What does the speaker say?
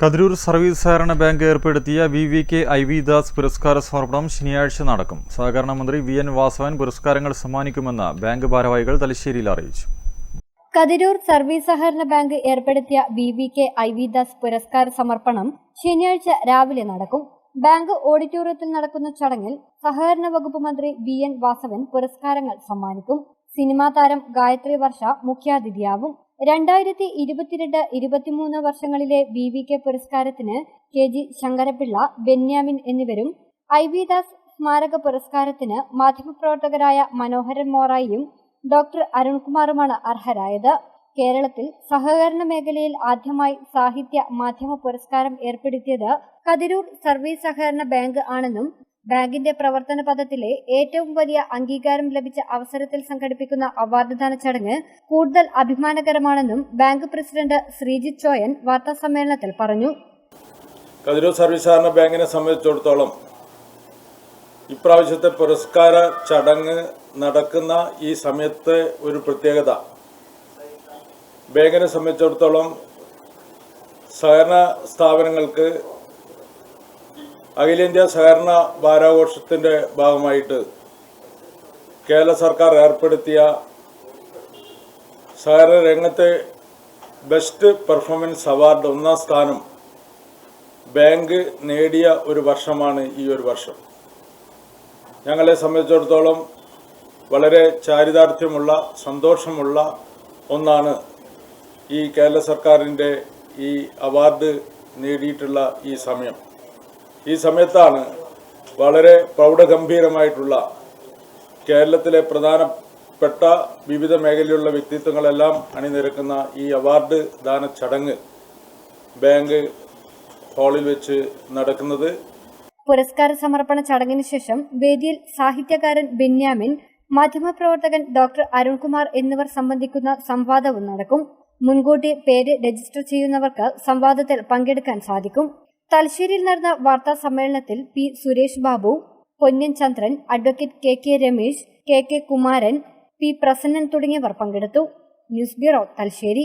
Kathirur service സഹകരണ bank ഏർപ്പെടുത്തിയ V V K I V Das പുരസ്കാര സമർപ്പണം ശനിയാഴ്ച നടക്കും. സഹകരണ മന്ത്രി വി എൻ വാസവൻ പുരസ്കാരങ്ങൾ സമ്മാനിക്കുമെന്ന് ബാങ്ക് ഭാരവാഹികൾ തലശ്ശേരിയിൽ അറിയിച്ചു. കതിരൂർ സർവീസ് സഹകരണ ബാങ്ക് ഏർപ്പെടുത്തിയ V V K I V Das പുരസ്കാര സമർപ്പണം ശനിയാഴ്ച രാവിലെ നടക്കും. ബാങ്ക് ഓഡിറ്റോറിയത്തിൽ നടക്കുന്ന ചടങ്ങിൽ സഹകരണ വകുപ്പ് മന്ത്രി വി എൻ വാസവൻ പുരസ്കാരങ്ങൾ സമ്മാനിക്കും. സിനിമാ താരം ഗായത്രി വർഷ മുഖ്യാതിഥിയാവും. രണ്ടായിരത്തി ഇരുപത്തിരണ്ട് ഇരുപത്തിമൂന്ന് വർഷങ്ങളിലെ വി വി കെ പുരസ്കാരത്തിന് കെ ജി ശങ്കരപിള്ള ബെന്യാമിൻ എന്നിവരും ഐ വി ദാസ് സ്മാരക പുരസ്കാരത്തിന് മാധ്യമപ്രവർത്തകരായ മനോഹരൻ മോറായിയും ഡോക്ടർ അരുൺകുമാറുമാണ് അർഹരായത്. കേരളത്തിൽ സഹകരണ മേഖലയിൽ ആദ്യമായി സാഹിത്യ മാധ്യമ പുരസ്കാരം ഏർപ്പെടുത്തിയത് കതിരൂർ സർവീസ് സഹകരണ ബാങ്ക് ആണെന്നും ബാങ്കിന്റെ പ്രവർത്തന പദത്തിലെ ഏറ്റവും വലിയ അംഗീകാരം ലഭിച്ച അവസരത്തിൽ സംഘടിപ്പിക്കുന്ന അവാർഡ്ദാന ചടങ്ങ് കൂടുതൽ അഭിമാനകരമാണെന്നും ബാങ്ക് പ്രസിഡന്റ് ശ്രീജിത് ചോയൻ വാർത്താസമ്മേളനത്തിൽ പറഞ്ഞു. കതിരൂർ സർവീസ് സഹകരണ ബാങ്കിനെ സംബന്ധിച്ചിടത്തോളം ഇപ്രാവശ്യത്തെ പുരസ്കാര ചടങ്ങ് നടക്കുന്ന ഈ സമയത്തെ ഒരു പ്രത്യേകത. ബാങ്കിനെ സംബന്ധിച്ചിടത്തോളം സഹകരണ സ്ഥാപനങ്ങൾക്ക് അഖിലേന്ത്യാ സഹകരണ വാരാഘോഷത്തിന്റെ ഭാഗമായിട്ട് കേരള സർക്കാർ ഏർപ്പെടുത്തിയ സഹകരണ രംഗത്തെ ബെസ്റ്റ് പെർഫോമൻസ് അവാർഡ് ഒന്നാം സ്ഥാനം ബാങ്ക് നേടിയ ഒരു വർഷമാണ് ഈ ഒരു വർഷം. ഞങ്ങളെ സംബന്ധിച്ചിടത്തോളം വളരെ ചാരിതാർത്ഥ്യമുള്ള സന്തോഷമുള്ള ഒന്നാണ് ഈ കേരള സർക്കാരിന്റെ ഈ അവാർഡ് നേടിയിട്ടുള്ള ഈ സമയം. ഈ സമയത്താണ് വളരെ പ്രൗഢഗംഭീരമായിട്ടുള്ള കേരളത്തിലെ പ്രധാനപ്പെട്ട വിവിധ മേഖലയിലുള്ള വ്യക്തിത്വങ്ങളെല്ലാം അണിനിരക്കുന്ന ഈ അവാർഡ് ദാന ചടങ്ങ് ബാങ്ക് ഹാളിൽ വെച്ച് നടക്കുന്നത്. പുരസ്കാര സമർപ്പണ ചടങ്ങിന് ശേഷം വേദിയിൽ സാഹിത്യകാരൻ ബെന്യാമിൻ മാധ്യമപ്രവർത്തകൻ ഡോക്ടർ അരുൺകുമാർ എന്നിവർ സംബന്ധിക്കുന്ന സംവാദവും നടക്കും. മുൻകൂട്ടി പേര് രജിസ്റ്റർ ചെയ്യുന്നവർക്ക് സംവാദത്തിൽ പങ്കെടുക്കാൻ സാധിക്കും. തലശ്ശേരിയിൽ നടന്ന വാർത്താ സമ്മേളനത്തിൽ P Suresh Babu Ponnan Chandran advocate K K Ramesh K K Kumaran P Prasannan തുടങ്ങിയവർ പങ്കെടുത്തു. News bureau Thalassery.